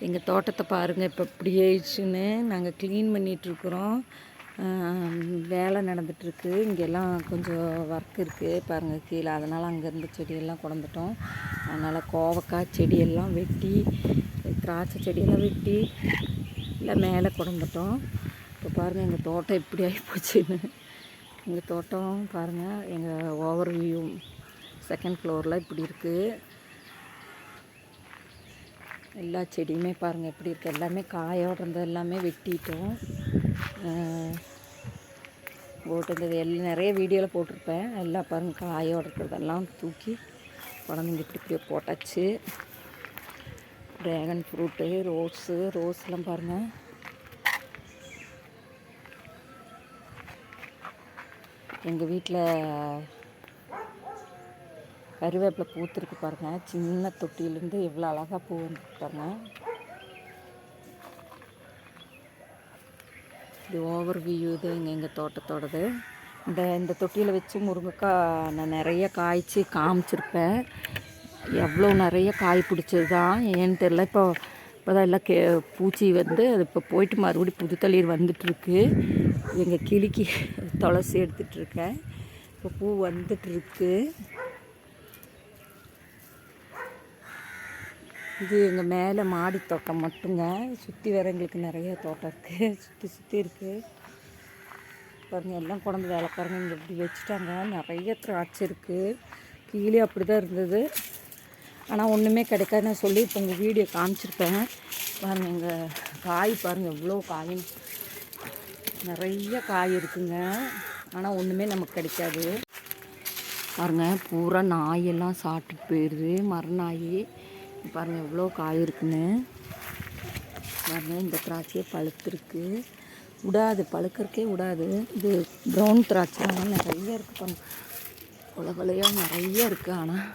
எங்கள் தோட்டத்தை பாருங்கள் இப்போ இப்படி ஆயிடுச்சுன்னு நாங்கள் க்ளீன் பண்ணிகிட்ருக்குறோம் வேலை நடந்துகிட்ருக்கு இங்கெல்லாம் கொஞ்சம் ஒர்க் இருக்குது பாருங்கள் கீழே. அதனால் அங்கேருந்து செடியெல்லாம் கொண்டுட்டோம் அதனால் கோவக்காய் செடியெல்லாம் வெட்டி திராட்சை செடியெல்லாம் வெட்டி இல்லை மேலே கொண்டுட்டோம் இப்போ பாருங்கள் எங்கள் தோட்டம் எப்படி ஆகிப்போச்சுன்னு எங்கள் தோட்டம் பாருங்கள் எங்கள் ஓவர் வியூ செகண்ட் ஃப்ளோரில் இப்படி இருக்குது எல்லா செடியுமே பாருங்கள் எப்படி இருக்குது எல்லாமே காயோட இருந்தது எல்லாமே வெட்டிட்டோம். போட்டிருந்தது எல்லாம் நிறைய வீடியோவில் போட்டிருப்பேன். எல்லாம் பாருங்கள் காயோடுறதெல்லாம் இருக்கிறதெல்லாம் தூக்கி குழந்தைங்க இப்படி இப்படியே போட்டாச்சு. ட்ராகன் ஃப்ரூட்டு ரோஸு ரோஸ்லாம் பாருங்கள் எங்கள் வீட்டில் கருவேப்பிலை பூத்துருக்கு பாருங்கள் சின்ன தொட்டியிலேருந்து எவ்வளோ அழகாக பூ வந்துருக்கு பாருங்கள் இது ஓவர் வியூ இது எங்கள் எங்கள் தோட்டத்தோடது. இந்த இந்த தொட்டியில் வச்சு முருங்கைக்காய் நான் நிறைய காய்ச்சி காமிச்சிருப்பேன். எவ்வளோ நிறைய காய் பிடிச்சது தான் ஏன்னு தெரில இப்போ இப்போ தான் எல்லாம் கே பூச்சி வந்து அது இப்போ போயிட்டு மறுபடியும் புது தளிர் வந்துட்டுருக்கு. எங்கள் கிளிக்கு துளசி எடுத்துகிட்ருக்கேன் இப்போ பூ வந்துட்டுருக்கு. இது எங்கள் மேலே மாடி தோட்டம் மட்டுங்க. சுற்றி வேற எங்களுக்கு நிறைய தோட்டம் இருக்குது சுற்றி சுற்றி இருக்குது பாருங்க எல்லாம் கொண்டு வேலைக்காரங்க இங்கே இப்படி வச்சுட்டாங்க. நிறைய திராட்சை இருக்குது கீழே அப்படி தான் இருந்தது. ஆனால் ஒன்றுமே கிடைக்காதுன்னு சொல்லி இப்போ உங்கள் வீடியோ காமிச்சிருப்பேன். பாருங்கள் எங்கள் காய் பாருங்கள் எவ்வளோ காய். நிறைய காய் இருக்குங்க. ஆனால் ஒன்றுமே நமக்கு கிடைக்காது. பாருங்கள் பூரா நாயெல்லாம் சாப்பிட்டுட்டு போயிடுது மரநாய் பாருங்கள் எவ்வளோ காய் இருக்குன்னு. பாருங்கள் இந்த திராட்சையே பழுத்துருக்கு. விடாது பழுக்கறக்கே விடாது இது ப்ரௌன் திராட்சை ஆனால் நிறைய இருக்குது பாருங்க. உலகலையாக நிறைய இருக்குது ஆனால்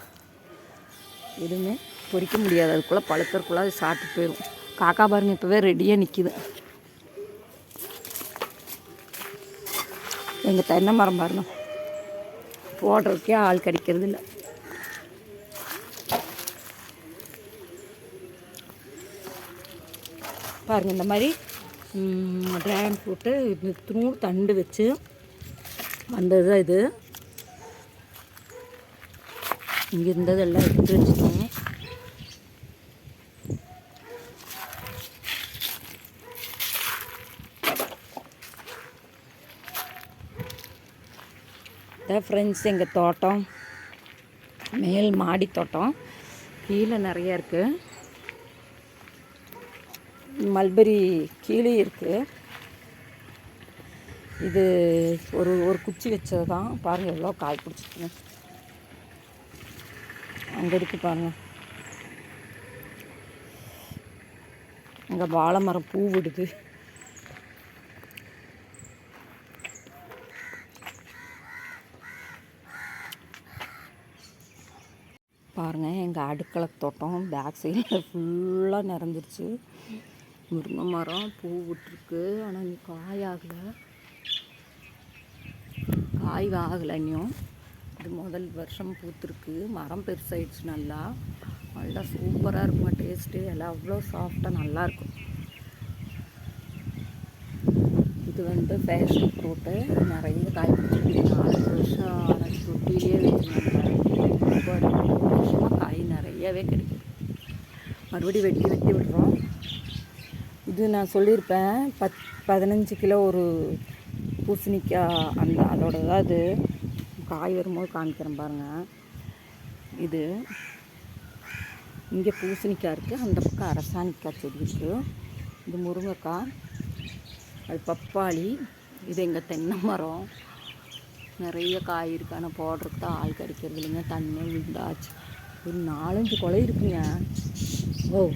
எதுவுமே பொறிக்க முடியாது. அதுக்குள்ளே பழுக்கறக்குள்ளே அது சாப்பிட்டு போயிடும் காக்கா பாருங்க இப்போவே ரெடியாக நிற்கிது எங்கள் தென்னை மரம் பாருங்க. போடுறதுக்கே ஆள் கிடைக்கிறது இல்லை. பாருங்கள் இந்த மாதிரி ட்ராகன் ஃப்ரூட்டு நூறு தண்டு வச்சு வந்தது தான் இது. இங்கே இருந்ததெல்லாம் எடுத்து வச்சுக்கோங்க இதான் ஃப்ரெண்ட்ஸ் எங்கள் தோட்டம். மேல் மாடி தோட்டம். கீழே நிறைய இருக்குது மல்பெரி கீழே இருக்குது இது ஒரு ஒரு குச்சி வச்சது தான் பாருங்கள் எவ்வளோ காய் பிடிச்சிருக்கு அங்கே இருக்குது பாருங்கள் அங்கே வாழை மரம் பூ விடுது. பாருங்கள் எங்கள் அடுக்களை தோட்டம் பேக் சைடில் ஃபுல்லாக நிறந்துருச்சு முருங்கை மரம் பூ விட்டுருக்கு. ஆனால் இன்னும் காய் ஆகலை. காய் ஆகலை இன்னும். இது முதல் வருஷம் பூத்துருக்கு. மரம் பெருசாயிடுச்சு நல்லா. நல்லா சூப்பராக இருக்குமா டேஸ்ட்டு. எல்லாம் அவ்வளோ சாஃப்டாக நல்லாயிருக்கும் இது வந்து ஃபேஷன் ஃப்ரூட்டு நிறைய காய் பிடிச்சிருக்கு. நாலு வருஷம் ஆன தொட்டிலே வச்சுருந்தாங்க வருஷமாக காய் நிறையவே கிடைக்கும் மறுபடியும் வெட்டி வெட்டி விடுறோம் இது நான் சொல்லியிருப்பேன். பத் பதினஞ்சு கிலோ ஒரு பூசணிக்காய் அந்த அதோட தான் இது. காய் வரும்போது காமிக்கிறேன் பாருங்கள் இது. இங்கே பூசணிக்காய் இருக்குது அந்த பக்கம் அரசாணிக்காய் செடி இருக்குது இது முருங்கைக்காய் அது பப்பாளி. இது எங்கள் தென்னை மரம். நிறைய காய் இருக்குது ஆனால் போடுறதுக்கு தான் ஆள் கிடைக்கிறது இல்லைங்க. தண்ணி விழுந்தாச்சு ஒரு நாலஞ்சு கொலை இருக்குங்க. ஓ.